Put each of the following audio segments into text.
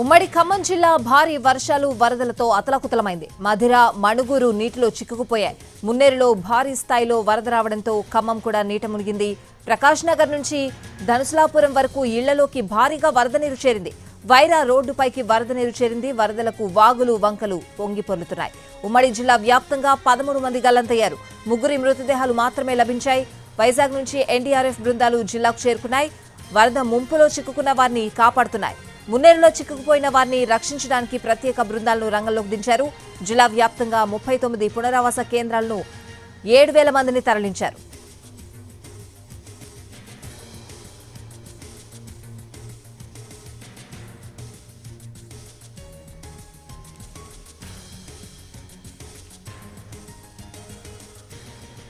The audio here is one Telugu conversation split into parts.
ఉమ్మడి ఖమ్మం జిల్లా భారీ వర్షాలు వరదలతో అతలకుతలమైంది. మధిర మణుగూరు నీటిలో చిక్కుకుపోయాయి. మున్నేరులో భారీ స్థాయిలో వరద రావడంతో ఖమ్మం కూడా నీట మునిగింది. ప్రకాష్ నగర్ నుంచి ధనుసులాపురం వరకు ఇళ్ళలోకి భారీగా వరద నీరు చేరింది. వైరా రోడ్డుపైకి వరద నీరు చేరింది. వరదలకు వాగులు వంకలు పొంగి పొర్లుతున్నాయి. ఉమ్మడి జిల్లా వ్యాప్తంగా పదమూడు మంది గల్లంతయ్యారు. ముగ్గురి మృతదేహాలు మాత్రమే లభించాయి. వైజాగ్ నుంచి ఎన్డీఆర్ఎఫ్ బృందాలు జిల్లాకు చేరుకున్నాయి. వరద ముంపులో చిక్కుకున్న వారిని కాపాడుతున్నాయి. మున్నేరులో చిక్కుకుపోయిన వారిని రక్షించడానికి ప్రత్యేక బృందాలను రంగంలోకి దించారు. జిల్లా వ్యాప్తంగా ముప్పై తొమ్మిది పునరావాస కేంద్రాలను ఏడు వేల మందిని తరలించారు.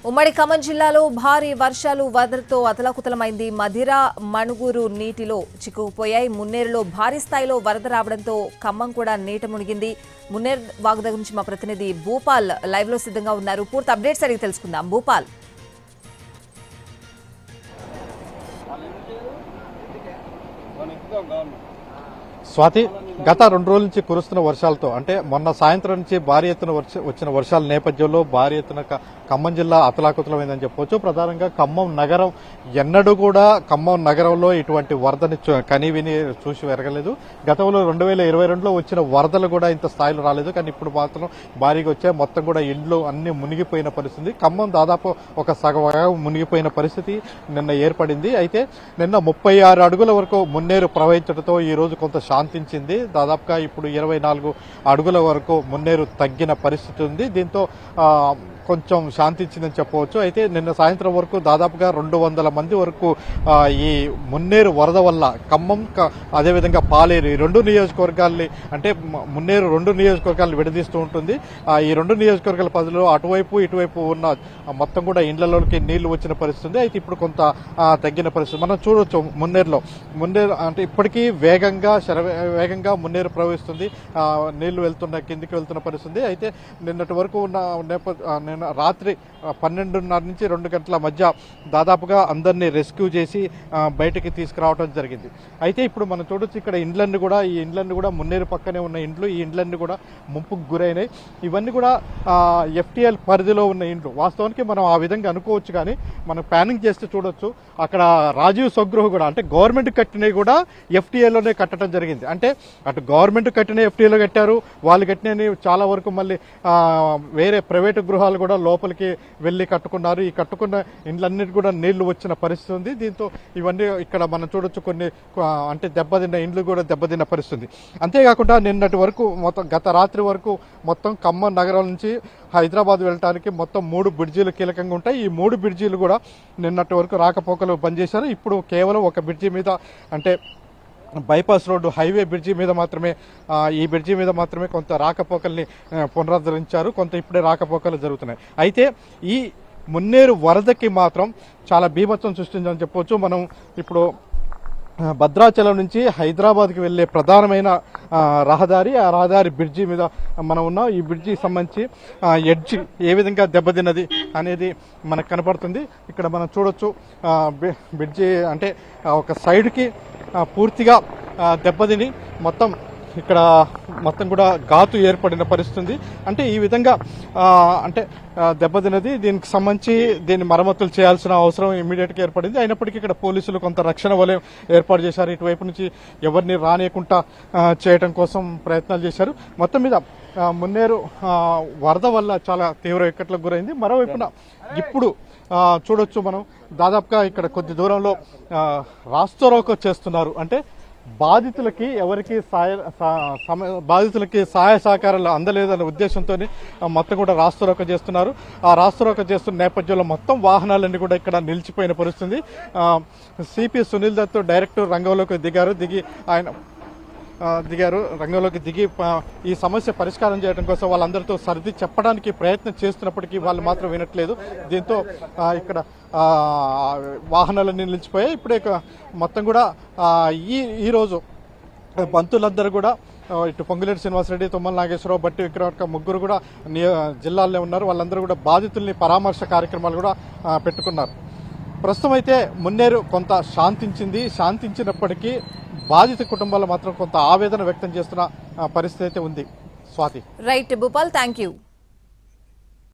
ఉమ్మడి ఖమ్మం జిల్లాలో భారీ వర్షాలు వరదలతో అతలకుతలమైంది. మధిర మణుగూరు నీటిలో చిక్కుకుపోయాయి. మున్నేరులో భారీ స్థాయిలో వరద రావడంతో ఖమ్మం కూడా నీట మునిగింది. మున్నేరు వాగు దగ్గర నుంచి మా ప్రతినిధి భూపాల్ లైవ్లో సిద్ధంగా ఉన్నారు. పూర్తి అప్డేట్స్ అడిగి తెలుసుకుందాం. భూపాల్. స్వాతి గత రెండు రోజుల నుంచి కురుస్తున్న వర్షాలతో అంటే మొన్న సాయంత్రం నుంచి భారీ ఎత్తున వర్ష- వచ్చిన వర్షాల నేపథ్యంలో భారీ ఎత్తున ఖమ్మం జిల్లా అతలాకుతలమైందని చెప్పొచ్చు ప్రధానంగా ఖమ్మం నగరం ఎన్నడూ కూడా ఖమ్మం నగరంలో ఇటువంటి వరదని చూ- కనివిని చూసి వెరగలేదు. గతంలో రెండు వేల ఇరవై రెండులో వచ్చిన వరదలు కూడా ఇంత స్థాయిలో రాలేదు. కానీ ఇప్పుడు మాత్రం భారీగా వచ్చాయి. మొత్తం కూడా ఇండ్లు అన్ని మునిగిపోయిన పరిస్థితి. ఖమ్మం దాదాపు ఒక సగం మునిగిపోయిన పరిస్థితి నిన్న ఏర్పడింది. అయితే నిన్న ముప్పై ఆరు అడుగుల వరకు మున్నేరు ప్రవహించడంతో ఈ రోజు కొంత శాంతించింది. దాదాపుగా ఇప్పుడు ఇరవై నాలుగు అడుగుల వరకు మున్నేరు తగ్గిన పరిస్థితి ఉంది. దీంతో కొంచెం కొంచెం శాంతించిందని చెప్పవచ్చు. అయితే నిన్న సాయంత్రం వరకు దాదాపుగా రెండు వందల మంది వరకు ఈ మున్నేరు వరద వల్ల ఖమ్మం క- అదేవిధంగా పాలేరు ఈ రెండు నియోజకవర్గాల్ని అంటే మున్నేరు రెండు నియోజకవర్గాలను విడదీస్తూ ఉంటుంది. ఈ రెండు నియోజకవర్గాల ప్రజలు అటువైపు ఇటువైపు ఉన్న మొత్తం కూడా ఇండ్లలోకి నీళ్ళు వచ్చిన పరిస్థితి అయితే ఇప్పుడు కొంత తగ్గిన పరిస్థితి. మనం చూడొచ్చు మున్నేరులో. మున్నేరు అంటే ఇప్పటికీ వేగంగా శర వేగంగా మున్నేరు ప్రవహిస్తుంది. నీళ్ళు వెళ్తున్న కిందికి వెళ్తున్న పరిస్థితి. అయితే నిన్నటి వరకు ఉన్న నేపథ్య పన్నెండు రాత్రి పన్నెండున్నర నుంచి రెండు గంటల మధ్య దాదాపుగా అందరినీ రెస్క్యూ చేసి బయటకి బయటికి తీసుకురావడం జరిగింది. అయితే ఇప్పుడు మనం చూడొచ్చు ఇక్కడ ఇండ్లన్నీ కూడా ఈ ఇండ్లన్నీ కూడా మున్నేరు పక్కనే ఉన్న ఇండ్లు ఈ ఇండ్లన్నీ కూడా ముంపుకు గురైనాయి. ఇవన్నీ కూడా ఎఫ్టీఎల్ పరిధిలో ఉన్న ఇండ్లు. వాస్తవానికి మనం ఆ విధంగా అనుకోవచ్చు కానీ మనం ప్లానింగ్ చేస్తే చూడొచ్చు. అక్కడ రాజీవ్ స్వగృహ కూడా అంటే గవర్నమెంట్ కట్టినవి కూడా ఎఫ్టీఏలోనే కట్టడం జరిగింది. అంటే అటు గవర్నమెంట్ కట్టిన ఎఫ్టీఏలో కట్టారు వాళ్ళు కట్టినవి చాలా వరకు మళ్ళీ వేరే ప్రైవేటు గృహాలు కూడా లోపలికి వెళ్ళి కట్టుకున్నారు. ఈ కట్టుకున్న ఇండ్లన్నిటి కూడా నీళ్ళు వచ్చిన పరిస్థితి ఉంది. దీంతో ఇవన్నీ ఇక్కడ మనం చూడొచ్చు కొన్ని అంటే దెబ్బతిన్న ఇండ్లు కూడా దెబ్బతిన్న పరిస్థితి. ఉంది అంతేకాకుండా నిన్నటి వరకు మొత్తం గత రాత్రి వరకు మొత్తం ఖమ్మం నగరం నుంచి హైదరాబాద్ వెళ్ళడానికి మొత్తం మూడు బ్రిడ్జీలు కీలకంగా ఉంటాయి. ఈ మూడు బ్రిడ్జీలు కూడా నిన్నటి వరకు రాకపోకలు బంద్ చేశారు ఇప్పుడు కేవలం ఒక బ్రిడ్జి మీద అంటే బైపాస్ రోడ్డు హైవే బ్రిడ్జి మీద మాత్రమే ఈ బ్రిడ్జి మీద మాత్రమే కొంత రాకపోకల్ని పునరుద్ధరించారు కొంత ఇప్పుడే రాకపోకలు జరుగుతున్నాయి. అయితే ఈ మున్నేరు వరదకి మాత్రం చాలా బీభత్సం సృష్టించని చెప్పవచ్చు మనం ఇప్పుడు భద్రాచలం నుంచి హైదరాబాద్కి వెళ్ళే ప్రధానమైన రహదారి ఆ రహదారి బ్రిడ్జి మీద మనం ఉన్నాం. ఈ బ్రిడ్జికి సంబంధించి ఎడ్జ్ ఏ విధంగా దెబ్బతిన్నది అనేది మనకు కనపడుతుంది. ఇక్కడ మనం చూడొచ్చు బ్రిడ్జి అంటే ఒక సైడ్కి పూర్తిగా దెబ్బతిని మొత్తం ఇక్కడ మొత్తం కూడా ఘాతు ఏర్పడిన పరిస్థితి అంటే ఈ విధంగా అంటే ఆ, దెబ్బతిన్నది దీనికి సంబంధించి దీన్ని మరమ్మతులు చేయాల్సిన అవసరం ఇమీడియట్గా ఏర్పడింది. అయినప్పటికీ ఇక్కడ పోలీసులు కొంత రక్షణ వలయం ఏర్పాటు చేశారు. ఇటువైపు నుంచి ఎవరిని రానియకుండా చేయడం కోసం ప్రయత్నాలు చేశారు. మొత్తం మీద మున్నేరు వరద వల్ల చాలా తీవ్ర ఇక్కట్లకు గురైంది. మరోవైపున ఇప్పుడు చూడొచ్చు మనం. దాదాపుగా ఇక్కడ కొద్ది దూరంలో ఆ, చేస్తున్నారు. అంటే బాధితులకి ఎవరికి సాయ సమ- బాధితులకి సహాయ సహకారాలు అందలేదనే ఉద్దేశంతో మొత్తం కూడా రాస్తరోక చేస్తున్నారు. ఆ రాస్తరోక చేస్తున్న నేపథ్యంలో మొత్తం వాహనాలన్నీ కూడా ఇక్కడ నిలిచిపోయిన పరిస్థితి. సిపి సునీల్ దత్ డైరెక్టర్ రంగంలోకి దిగారు. దిగి ఆయన దిగారు. రంగంలోకి దిగి ఈ సమస్య పరిష్కారం చేయడం కోసం వాళ్ళందరితో సర్ది చెప్పడానికి ప్రయత్నం చేస్తున్నప్పటికీ వాళ్ళు మాత్రం వినట్లేదు. దీంతో ఇక్కడ వాహనాలన్నీ నిలిచిపోయాయి. ఇప్పుడే మొత్తం కూడా ఈ ఈరోజు బంతులందరూ కూడా ఇటు పొంగులేటి శ్రీనివాసరెడ్డి తుమ్మల నాగేశ్వరరావు బట్టి విక్రమార్క ముగ్గురు కూడా జిల్లాల్లో ఉన్నారు. వాళ్ళందరూ కూడా బాధితుల్ని పరామర్శ కార్యక్రమాలు కూడా పెట్టుకున్నారు. ప్రస్తుతం అయితే మున్నేరు కొంత శాంతించింది. శాంతించినప్పటికీ బాధిత కుటుంబాలు మాత్రం కొంత ఆవేదన వ్యక్తం చేస్తున్న పరిస్థితి అయితే ఉంది. Swathi. Right Bhupal thank you